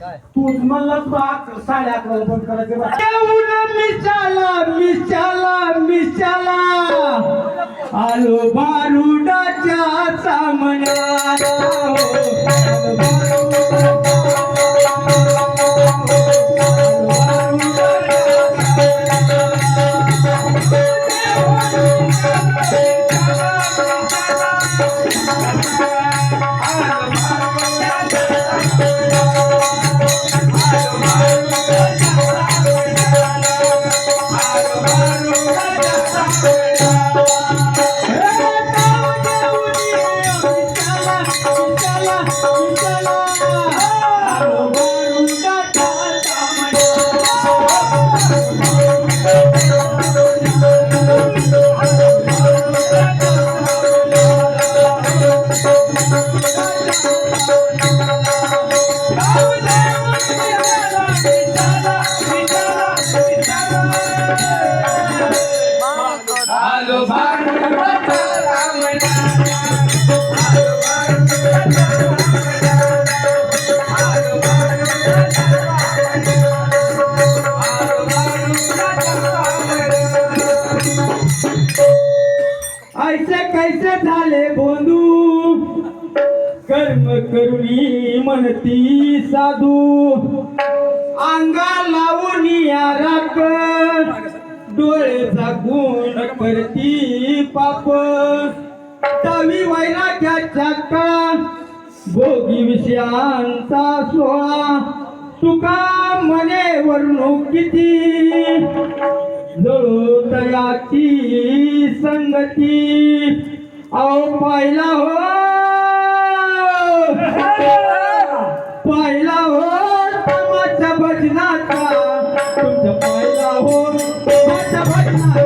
तूच म्हणलं तू अकरा साडे अकरा बंद करायचं बा. येऊन मिशाला मिशाला मिशाला. आलो बारुडाच्या सामन्याला हो. आलो कैसे झाले बोंदू? कर्म करुणी म्हणती साधू. अंगा लावून या राख. डोळे झाकून परती पाप. दवी वैराग्याच्या का भोगी विषयांचा सोळा. तुका मने वरणू किती? जळू संगती. अहो पाहिला हो. पाहिला हो तमाच्या भजनाचा. तुमच्या पाहिला हो तमाच्या भजनाचा.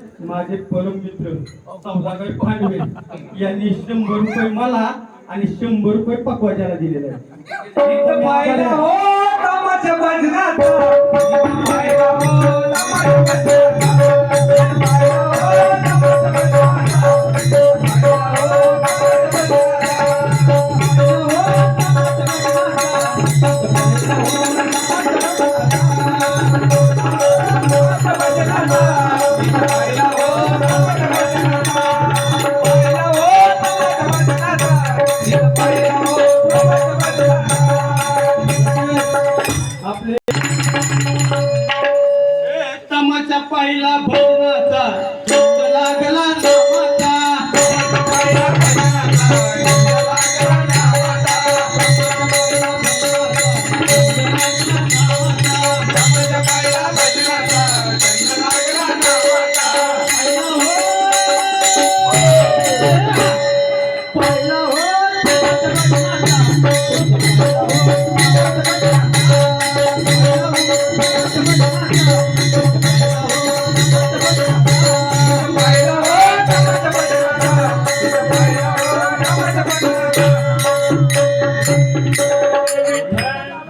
माझे परम मित्र सौदागर पांडवे यांनी शंभर रुपये मला आणि शंभर रुपये पकवाजाला दिलेले आहेत. आपले तमाचा पहिला भजनाचा